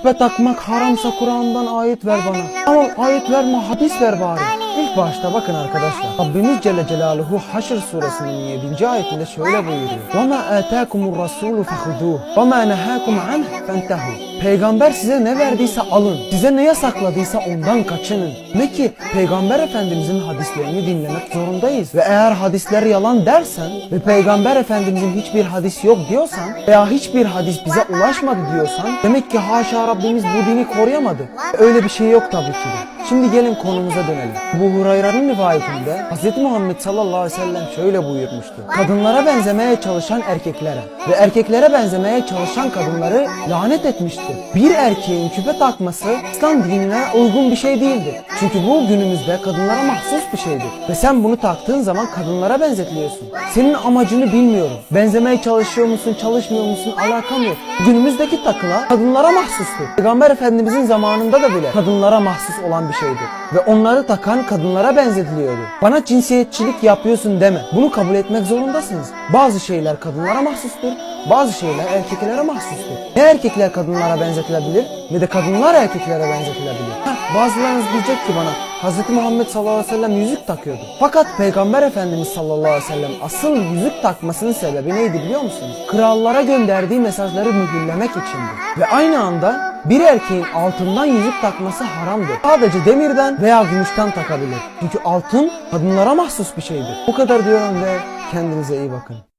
küpe takmak haramsa Kur'an'dan ayet ver bana. Tamam ayet verme hadis ver bari. İlk başta bakın arkadaşlar. Rabbimiz Celle Celaluhu Haşr suresinin 7. ayetinde şöyle buyuruyor. وَمَا آتَاكُمُ الرَّسُولُ فَخُذُوهُ وَمَا نَهَاكُمْ عَنْهُ فَانْتَهُوا Peygamber size ne verdiyse alın. Size ne yasakladıysa ondan kaçının. Ne ki Peygamber Efendimizin hadislerini dinlemek zorundayız. Ve eğer hadisler yalan dersen ve Peygamber Efendimizin hiçbir hadis yok diyorsan veya hiçbir hadis bize ulaşmadı diyorsan demek ki haşa Rabbimiz bu dini koruyamadı. Öyle bir şey yok tabii ki de. Şimdi gelin konumuza dönelim. Bu Hurayra'nın rivayetinde Hz. Muhammed sallallahu aleyhi ve sellem şöyle buyurmuştu. Kadınlara benzemeye çalışan erkeklere ve erkeklere benzemeye çalışan kadınları lanet etmiştir. Bir erkeğin küpe takması İslam dinine uygun bir şey değildir. Çünkü bu günümüzde kadınlara mahsus bir şeydir. Ve sen bunu taktığın zaman kadınlara benzetiliyorsun. Senin amacını bilmiyorum. Benzemeye çalışıyor musun, çalışmıyor musun alakam yok. Günümüzdeki takılar kadınlara mahsustur. Peygamber Efendimizin zamanında da bile kadınlara mahsus olan bir şeydi. Ve onları takan kadınlara benzetiliyordu. Bana cinsiyetçilik yapıyorsun deme. Bunu kabul etmek zorundasınız. Bazı şeyler kadınlara mahsustur. Bazı şeyler erkeklere mahsustur. Ne erkekler kadınlara benzetilebilir ne de kadınlar erkeklere benzetilebilir. Heh, bazılarınız diyecek ki bana Hz. Muhammed sallallahu aleyhi ve sellem yüzük takıyordu. Fakat Peygamber Efendimiz sallallahu aleyhi ve sellem asıl yüzük takmasının sebebi neydi biliyor musunuz? Krallara gönderdiği mesajları mühürlemek içindi. Ve aynı anda bir erkeğin altından yüzük takması haramdır. Sadece demirden veya gümüşten takabilir. Çünkü altın kadınlara mahsus bir şeydir. Bu kadar diyorum ve kendinize iyi bakın.